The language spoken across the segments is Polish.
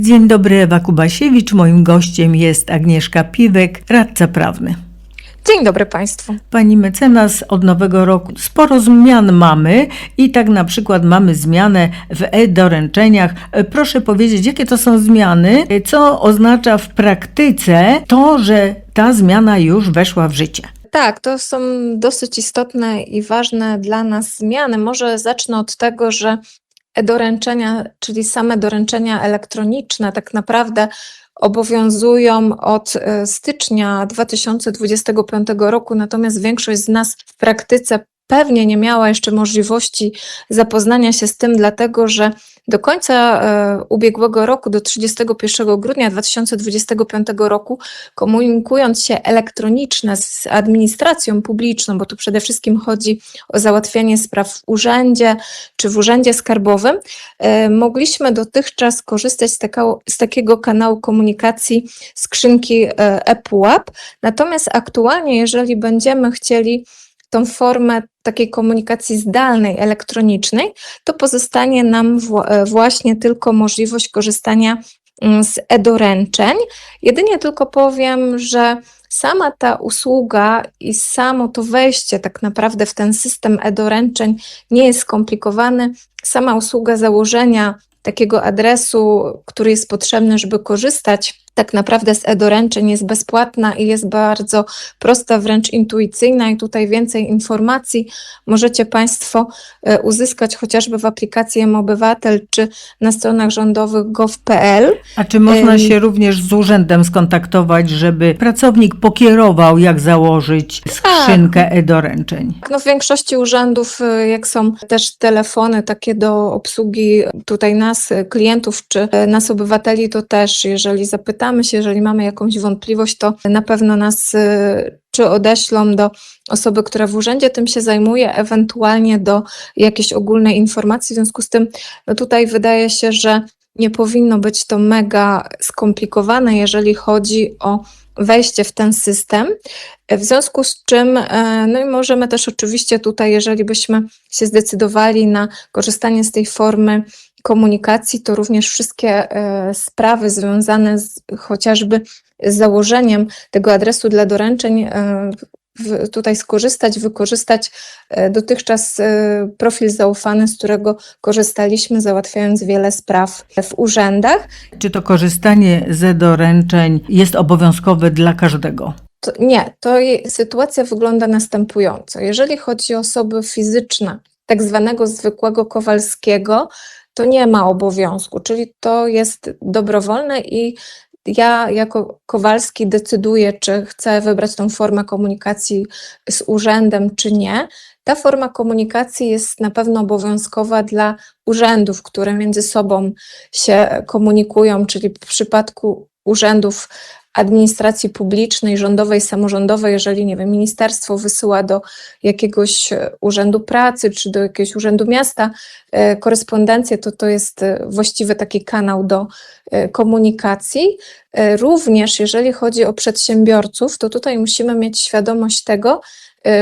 Dzień dobry, Ewa Kubasiewicz. Moim gościem jest Agnieszka Piwek, radca prawny. Dzień dobry Państwu. Pani mecenas, od nowego roku sporo zmian mamy i tak na przykład mamy zmianę w e-doręczeniach. Proszę powiedzieć, jakie to są zmiany, co oznacza w praktyce to, że ta zmiana już weszła w życie. Tak, to są dosyć istotne i ważne dla nas zmiany. Może zacznę od tego, że e-doręczenia, czyli same doręczenia elektroniczne, tak naprawdę obowiązują od e, stycznia 2025 roku, natomiast większość z nas w praktyce pewnie nie miała jeszcze możliwości zapoznania się z tym, dlatego że do końca e, ubiegłego roku, do 31 grudnia 2025 roku, komunikując się elektronicznie z administracją publiczną, bo tu przede wszystkim chodzi o załatwianie spraw w urzędzie czy w urzędzie skarbowym, e, mogliśmy dotychczas korzystać z, taka, z takiego kanału komunikacji skrzynki e, ePUAP. Natomiast aktualnie, jeżeli będziemy chcieli tą formę takiej komunikacji zdalnej, elektronicznej, to pozostanie nam e, właśnie tylko możliwość korzystania mm, z e-doręczeń. Jedynie tylko powiem, że sama ta usługa i samo to wejście tak naprawdę w ten system e-doręczeń nie jest skomplikowane. Sama usługa założenia takiego adresu, który jest potrzebny, żeby korzystać tak naprawdę z e-doręczeń jest bezpłatna i jest bardzo prosta, wręcz intuicyjna i tutaj więcej informacji możecie Państwo e, uzyskać chociażby w aplikacji M-Obywatel czy na stronach rządowych gov.pl. A czy można się również z urzędem skontaktować, żeby pracownik pokierował, jak założyć skrzynkę e-doręczeń? No w większości urzędów, y, jak są też telefony takie do obsługi tutaj nas, y, klientów, czy nas obywateli, to też jeżeli zapytamy się, jeżeli mamy jakąś wątpliwość, to na pewno nas y, czy odeślą do osoby, która w urzędzie tym się zajmuje, ewentualnie do jakiejś ogólnej informacji. W związku z tym no tutaj wydaje się, że nie powinno być to mega skomplikowane, jeżeli chodzi o wejście w ten system. W związku z czym, e, no i możemy też oczywiście tutaj, jeżeli byśmy się zdecydowali na korzystanie z tej formy komunikacji, to również wszystkie e, sprawy związane z, chociażby z założeniem tego adresu dla doręczeń, e, tutaj skorzystać, wykorzystać e, dotychczas profil zaufany, z którego korzystaliśmy, załatwiając wiele spraw w urzędach. Czy to korzystanie z e-doręczeń jest obowiązkowe dla każdego? To, nie, to sytuacja wygląda następująco. Jeżeli chodzi o osoby fizyczne, tak zwanego zwykłego Kowalskiego, to nie ma obowiązku, czyli to jest dobrowolne i ja jako Kowalski decyduję, czy chcę wybrać tą formę komunikacji z urzędem, czy nie. Ta forma komunikacji jest na pewno obowiązkowa dla urzędów, które między sobą się komunikują, czyli w przypadku urzędów administracji publicznej, rządowej, samorządowej, jeżeli nie wiem, ministerstwo wysyła do jakiegoś e, urzędu pracy czy do jakiegoś urzędu miasta e, korespondencję, to to jest e, właściwy taki kanał do komunikacji. Również jeżeli chodzi o przedsiębiorców, to tutaj musimy mieć świadomość tego,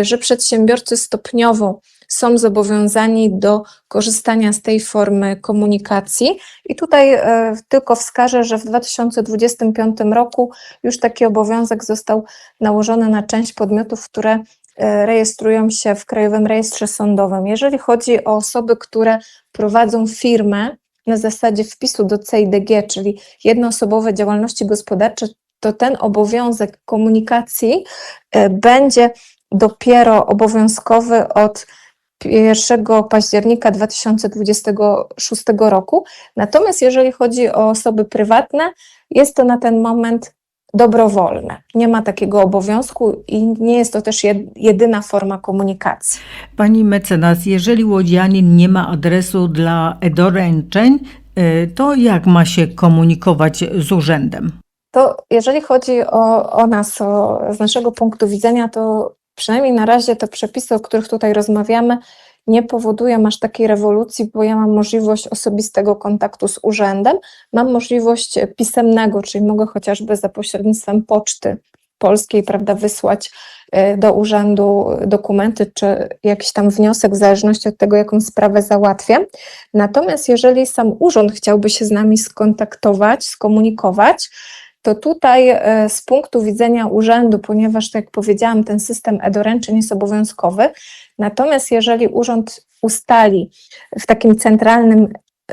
że przedsiębiorcy stopniowo są zobowiązani do korzystania z tej formy komunikacji. I tutaj e, tylko wskażę, że w 2025 roku już taki obowiązek został nałożony na część podmiotów, które e, rejestrują się w Krajowym Rejestrze Sądowym. Jeżeli chodzi o osoby, które prowadzą firmę na zasadzie wpisu do CIDG, czyli jednoosobowe działalności gospodarcze, to ten obowiązek komunikacji e, będzie dopiero obowiązkowy od 1 października 2026 roku. Natomiast jeżeli chodzi o osoby prywatne, jest to na ten moment dobrowolne. Nie ma takiego obowiązku i nie jest to też jed- jedyna forma komunikacji. Pani mecenas, jeżeli łodzianin nie ma adresu dla e-doręczeń, y, to jak ma się komunikować z urzędem? To jeżeli chodzi o, o nas, o, z naszego punktu widzenia, to przynajmniej na razie te przepisy, o których tutaj rozmawiamy, nie powodują aż takiej rewolucji, bo ja mam możliwość osobistego kontaktu z urzędem, mam możliwość pisemnego, czyli mogę chociażby za pośrednictwem poczty Polskiej, prawda, wysłać e, do urzędu dokumenty czy jakiś tam wniosek, w zależności od tego, jaką sprawę załatwię. Natomiast jeżeli sam urząd chciałby się z nami skontaktować, skomunikować, to tutaj e, z punktu widzenia urzędu, ponieważ tak jak powiedziałam, ten system e-doręczeń jest obowiązkowy, natomiast jeżeli urząd ustali w takim centralnym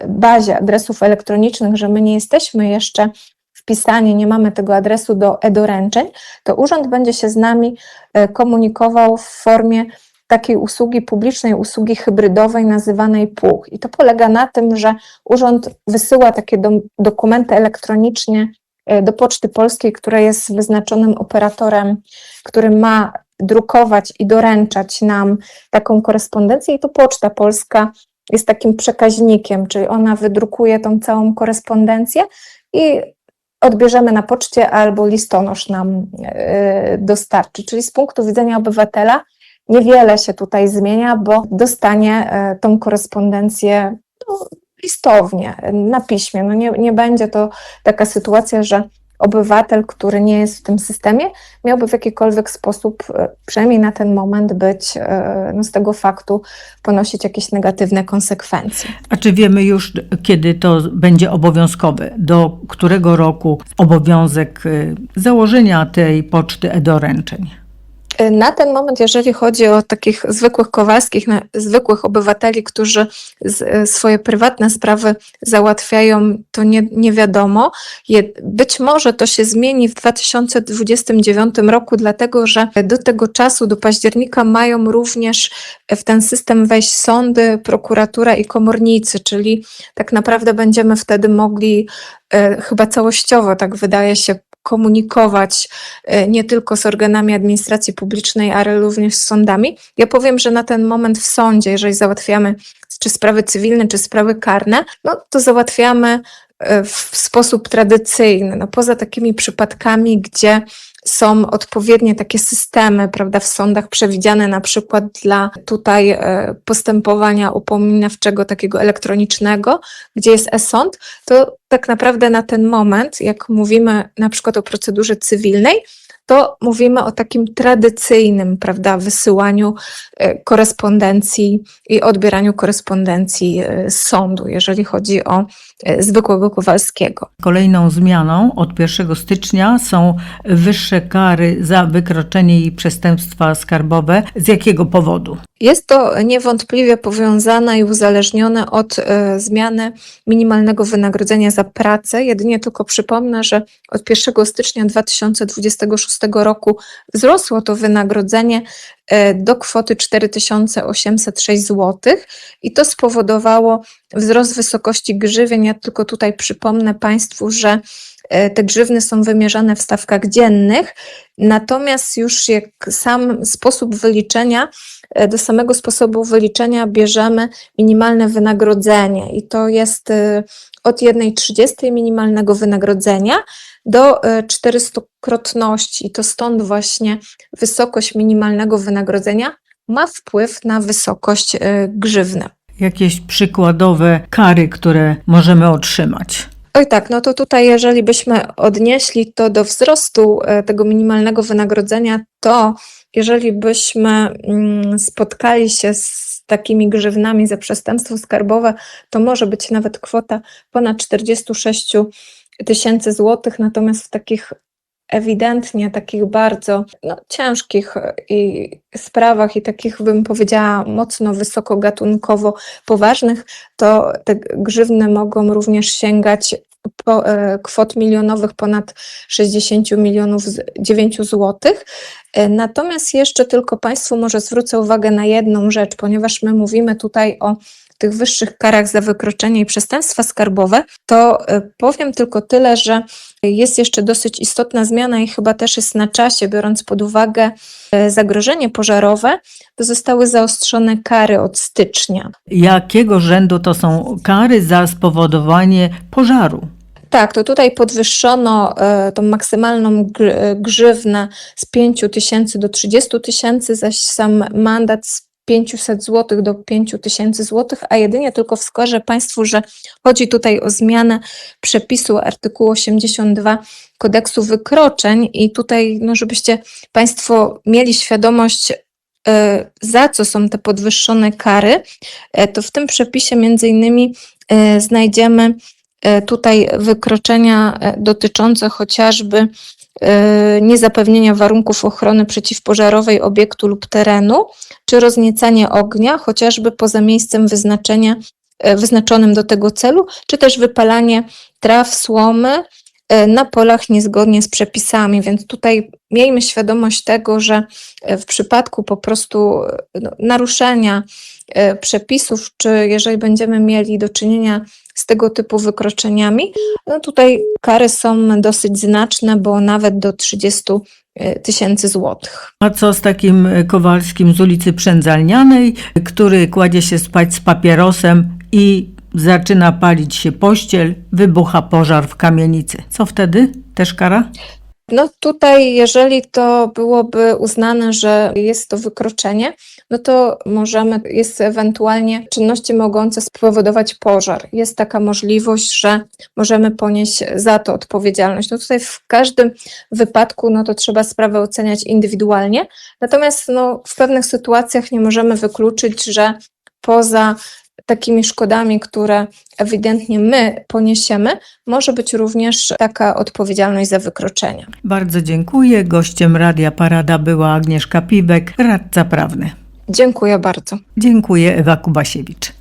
bazie adresów elektronicznych, że my nie jesteśmy jeszcze wpisani, nie mamy tego adresu do e-doręczeń, to urząd będzie się z nami e, komunikował w formie takiej usługi publicznej, usługi hybrydowej nazywanej PUch. I to polega na tym, że urząd wysyła takie do, dokumenty elektronicznie e, do Poczty Polskiej, która jest wyznaczonym operatorem, który ma drukować i doręczać nam taką korespondencję i to Poczta Polska jest takim przekaźnikiem, czyli ona wydrukuje tą całą korespondencję i odbierzemy na poczcie albo listonosz nam e, dostarczy. Czyli z punktu widzenia obywatela niewiele się tutaj zmienia, bo dostanie e, tą korespondencję no, listownie, na piśmie. No nie, nie będzie to taka sytuacja, że obywatel, który nie jest w tym systemie, miałby w jakikolwiek sposób, e, przynajmniej na ten moment, być e, no, z tego faktu ponosić jakieś negatywne konsekwencje. A czy wiemy już, kiedy to będzie obowiązkowe? Do którego roku obowiązek y, założenia tej poczty e-doręczeń? Na ten moment, jeżeli chodzi o takich zwykłych kowalskich, zwykłych obywateli, którzy e, swoje prywatne sprawy załatwiają, to nie, nie wiadomo. Być może to się zmieni w 2029 roku, dlatego że do tego czasu, do października, mają również w ten system wejść sądy, prokuratura i komornicy, czyli tak naprawdę będziemy wtedy mogli e, chyba całościowo, tak wydaje się, komunikować e, nie tylko z organami administracji publicznej, ale również z sądami. Ja powiem, że na ten moment w sądzie, jeżeli załatwiamy czy sprawy cywilne, czy sprawy karne, no to załatwiamy e, w sposób tradycyjny. No, poza takimi przypadkami, gdzie są odpowiednie takie systemy, prawda, w sądach przewidziane na przykład dla tutaj e, postępowania upominawczego takiego elektronicznego, gdzie jest e-sąd, to tak naprawdę na ten moment, jak mówimy na przykład o procedurze cywilnej, to mówimy o takim tradycyjnym, prawda, wysyłaniu e, korespondencji i odbieraniu korespondencji e, z sądu, jeżeli chodzi o e, zwykłego Kowalskiego. Kolejną zmianą od 1 stycznia są wyższe kary za wykroczenie i przestępstwa skarbowe. Z jakiego powodu? Jest to niewątpliwie powiązane i uzależnione od e, zmiany minimalnego wynagrodzenia za pracę. Jedynie tylko przypomnę, że od 1 stycznia 2026 roku wzrosło to wynagrodzenie e, do kwoty 4806 zł i to spowodowało wzrost wysokości grzywien. Ja tylko tutaj przypomnę Państwu, że te grzywny są wymierzane w stawkach dziennych, natomiast już jak sam sposób wyliczenia, e, do samego sposobu wyliczenia bierzemy minimalne wynagrodzenie i to jest e, od 1,30 minimalnego wynagrodzenia do e, 400-krotności. I to stąd właśnie wysokość minimalnego wynagrodzenia ma wpływ na wysokość e, grzywny. Jakieś przykładowe kary, które możemy otrzymać? Oj tak, no to tutaj jeżeli byśmy odnieśli to do wzrostu e, tego minimalnego wynagrodzenia, to jeżeli byśmy mm, spotkali się z takimi grzywnami za przestępstwo skarbowe, to może być nawet kwota ponad 46 tysięcy złotych, natomiast w takich ewidentnie takich bardzo no, ciężkich e, i sprawach i takich bym powiedziała mocno wysokogatunkowo poważnych, to te grzywny mogą również sięgać po, e, kwot milionowych ponad 60 milionów z- 9 złotych. E, Natomiast jeszcze tylko Państwu może zwrócę uwagę na jedną rzecz, ponieważ my mówimy tutaj o tych wyższych karach za wykroczenie i przestępstwa skarbowe, to e, powiem tylko tyle, że jest jeszcze dosyć istotna zmiana i chyba też jest na czasie, biorąc pod uwagę e, zagrożenie pożarowe, to zostały zaostrzone kary od stycznia. Jakiego rzędu to są kary za spowodowanie pożaru? Tak, to tutaj podwyższono e, tą maksymalną e, grzywnę z 5 tysięcy do 30 tysięcy, zaś sam mandat z 500 zł do 5000 zł, a jedynie tylko wskażę Państwu, że chodzi tutaj o zmianę przepisu artykułu 82 kodeksu wykroczeń i tutaj, no żebyście Państwo mieli świadomość, e, za co są te podwyższone kary, e, to w tym przepisie między innymi e, znajdziemy tutaj wykroczenia dotyczące chociażby niezapewnienia warunków ochrony przeciwpożarowej obiektu lub terenu, czy rozniecanie ognia, chociażby poza miejscem wyznaczenia, e, wyznaczonym do tego celu, czy też wypalanie traw, słomy na polach niezgodnie z przepisami. Więc tutaj miejmy świadomość tego, że e, w przypadku po prostu e, no, naruszenia e, przepisów, czy jeżeli będziemy mieli do czynienia z tego typu wykroczeniami, no tutaj kary są dosyć znaczne, bo nawet do 30 tysięcy złotych. A co z takim e, Kowalskim z ulicy Przędzalnianej, który kładzie się spać z papierosem i zaczyna palić się pościel, wybucha pożar w kamienicy. Co wtedy? Też kara? No tutaj, jeżeli to byłoby uznane, że jest to wykroczenie, no to możemy, jest ewentualnie czynności mogące spowodować pożar. Jest taka możliwość, że możemy ponieść za to odpowiedzialność. No tutaj w każdym wypadku, no to trzeba sprawę oceniać indywidualnie. Natomiast no, w pewnych sytuacjach nie możemy wykluczyć, że poza takimi szkodami, które ewidentnie my poniesiemy, może być również taka odpowiedzialność za wykroczenia. Bardzo dziękuję. Gościem Radia Parada była Agnieszka Piwek, radca prawny. Dziękuję bardzo. Dziękuję Ewa Kubasiewicz.